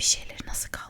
bir şeyleri nasıl kaldıracağım?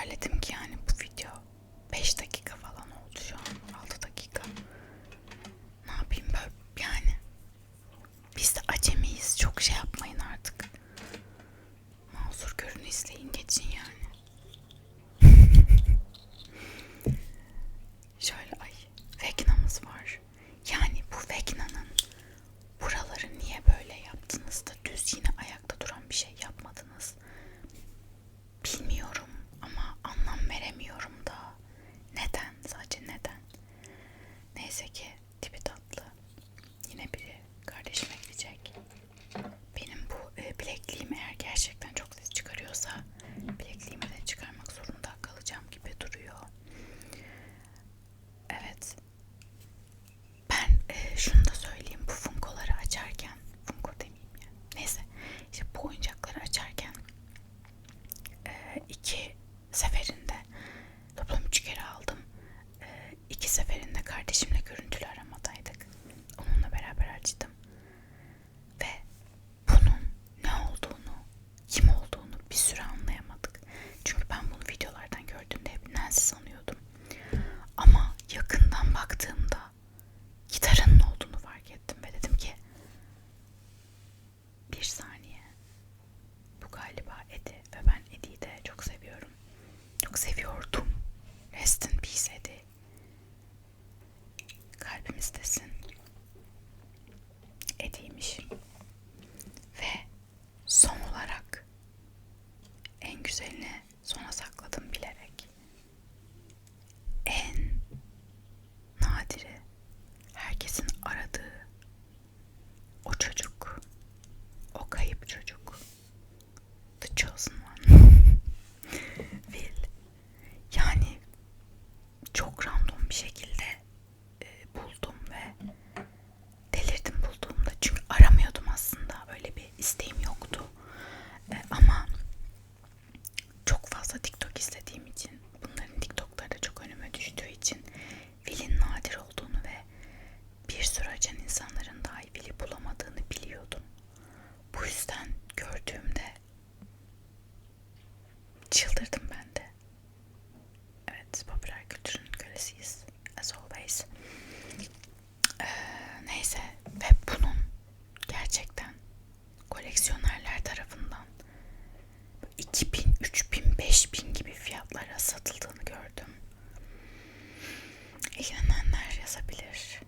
terledim ki yani bu video 5 dakika seviyordum. Rest in biz popüler kültürün kölesiyiz. As always. Ee, neyse ve bunun gerçekten koleksiyonerler tarafından 2000, 3000, 5000 gibi fiyatlara satıldığını gördüm. İlgilenenler yazabilir.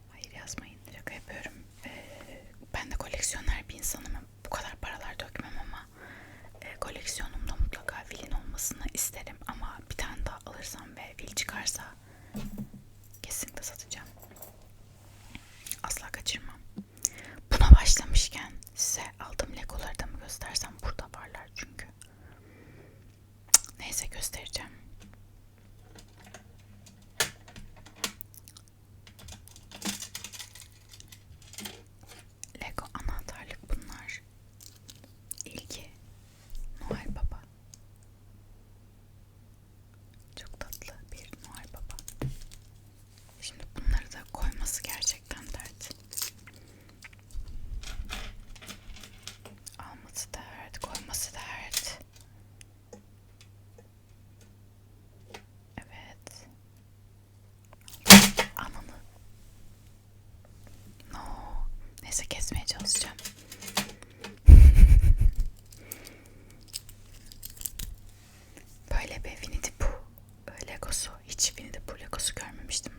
hiçbirini de plakası görmemiştim.